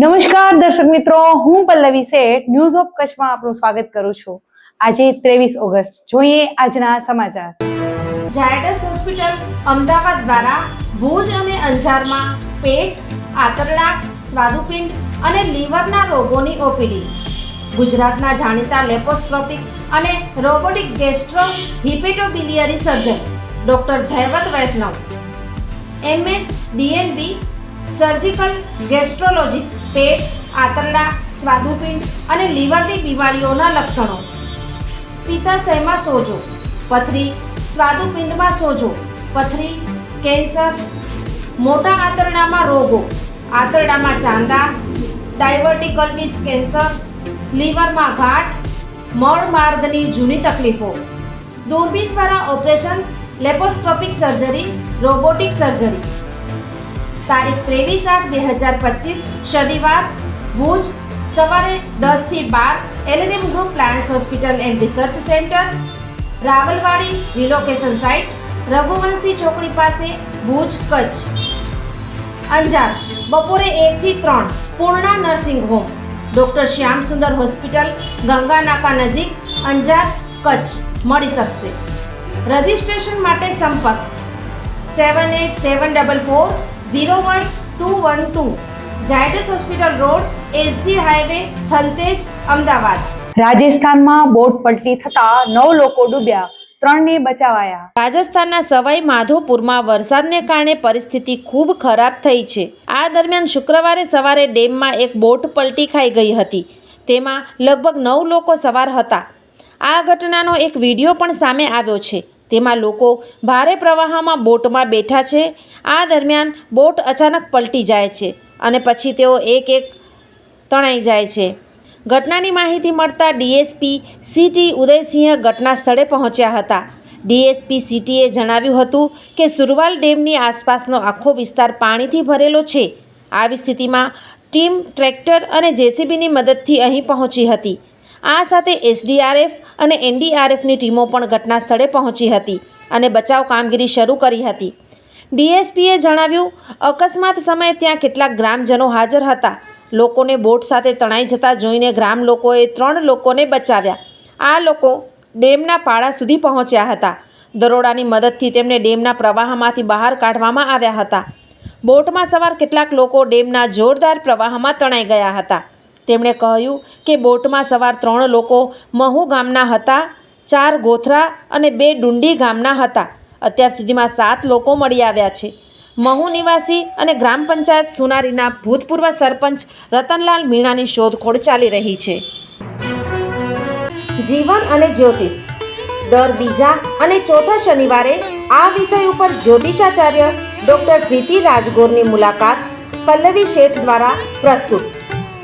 નમસ્કાર, દર્શક મિત્રો. હું પલ્લવી શેઠ ન્યૂઝ ઓફ કચ્છમાં આપનું સ્વાગત કરું છું. આજે ત્રેવીસ ઓગસ્ટ. જોઈએ આજના સમાચાર. ઝાયડસ હોસ્પિટલ અમદાવાદ દ્વારા ભુજ અને અંજારમાં પેટ આંતરડા સ્વાદુપિંડ અને લીવરના રોગોની ઓપીડી. ગુજરાતના જાણીતા લેપોસ્કોપિક અને robotic gastro hepatobiliary surgeon doctor Dhaivat Vaishnav. MS DNB surgical gastrology પેટ, આંતરડા, સ્વાદુપિંડ અને લીવરની બીમારીઓના લક્ષણો. પિત્તાશયમાં સોજો? પથરી, સ્વાદુપિંડમાં સોજો. પથરી, કેન્સર, મોટા આંતરડામાં રોગો. આંતરડામાં ચાંદા ડાયવર્ટિકલ્ટીસ કેન્સર લીવરમાં ગાંઠ મળ માર્ગની જૂની તકલીફો. દૂરબીન દ્વારા operation, laparoscopic surgery, robotic surgery. તારીખ ત્રેવીસ આઠ બે હજાર પચીસ, શનિવાર, ભુજ, સવારે દસથી બાર LNM group plans hospital and research centre Rawalwadi relocation site Raghuvanshi ચોકડી પાસે ભુજ કચ્છ. અંજાર, બપોરે એકથી ત્રણ, Purna nursing home, doctor Shyam Sundar hospital, Ganga નાકા નજીક, અંજાર, કચ્છ. મળી શકશે. રજિસ્ટ્રેશન માટે સંપર્ક seven eight seven double four zero one two one two Zydus hospital road SG highway Thaltej Ahmedabad. રાજસ્થાનમાં બોટ પલટી થતા નવ લોકો ડૂબ્યા ત્રણને બચાવાયા. રાજસ્થાનના સવાઈ માધોપુરમાં વરસાદને કારણે પરિસ્થિતિ ખૂબ ખરાબ થઈ છે. આ દરમિયાન શુક્રવારે સવારે ડેમમાં એક બોટ પલટી ખાઈ ગઈ હતી. તેમાં લગભગ નવ લોકો સવાર હતા. આ ઘટનાનો એક વીડિયો પણ સામે આવ્યો છે. તેમાં લોકો ભારે પ્રવાહમાં બોટમાં બેઠા છે. આ દરમિયાન બોટ અચાનક પલટી જાય છે અને પછી તેઓ એક એક તણાઈ જાય છે. ઘટનાની માહિતી મળતા ડીએસપી સીટી ઉદયસિંહ ઘટના સ્થળે પહોંચ્યા હતા. ડીએસપી સીટીએ જણાવ્યું હતું કે સુરવાલ ડેમની આસપાસનો આખો વિસ્તાર પાણીથી ભરેલો છે. આવી સ્થિતિમાં ટીમ ટ્રેક્ટર અને જેસીબીની મદદથી અહીં પહોંચી હતી. આ સાથે એસડીઆરએફ અને એનડીઆરએફની ટીમો પણ ઘટના સ્થળે પહોંચી હતી અને બચાવ કામગીરી શરૂ કરી હતી. ડીએસપીએ જણાવ્યું, અકસ્માત સમયે ત્યાં કેટલાક ગ્રામજનો હાજર હતા. લોકોને બોટ સાથે તણાઈ જતા જોઈને ગ્રામ લોકોએ ત્રણ લોકોને બચાવ્યા. આ લોકો ડેમના પાળા સુધી પહોંચ્યા હતા. દરોડાની મદદથી તેમને ડેમના પ્રવાહમાંથી બહાર કાઢવામાં આવ્યા હતા. બોટમાં સવાર કેટલાક લોકો ડેમના જોરદાર પ્રવાહમાં તણાઈ ગયા હતા. તેમણે કહ્યું કે બોટમાં સવાર ત્રણ લોકો મહુ ગામના હતા, ચાર ગોથરા અને બે ડુંડી ગામના હતા. અત્યાર સુધીમાં સાત લોકો મળી આવ્યા છે. મહુ નિવાસી અને ગ્રામ પંચાયત સુનારીના ભૂતપૂર્વ સરપંચ રતનલાલ મીણાની શોધખોળ ચાલી રહી છે. જીવન અને જ્યોતિષ. દર બીજા અને ચોથા શનિવારે આ વિષય ઉપર જ્યોતિષાચાર્ય ડૉક્ટર પ્રીતિ રાજગોરની મુલાકાત પલ્લવી શેઠ દ્વારા પ્રસ્તુત.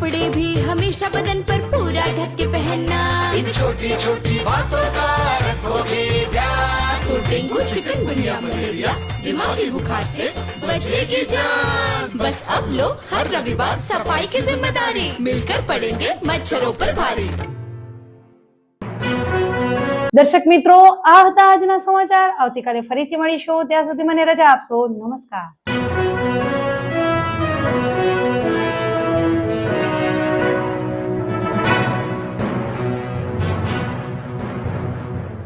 कपड़े भी हमेशा बदन पर पूरा ढक के पहनना इन छोटी छोटी बातों का रखोगे ध्यान तो डेंगू चिकनगुनिया मलेरिया दिमागी बुखार से बचेगी जान बस अब लो हर रविवार सफाई की जिम्मेदारी मिलकर पड़ेंगे मच्छरों पर भारी દર્શક મિત્રો આ હતા આજના સમાચાર આવતીકાલે ફરીથી મળીશું ત્યાં સુધી મને રજા આપશો નમસ્કાર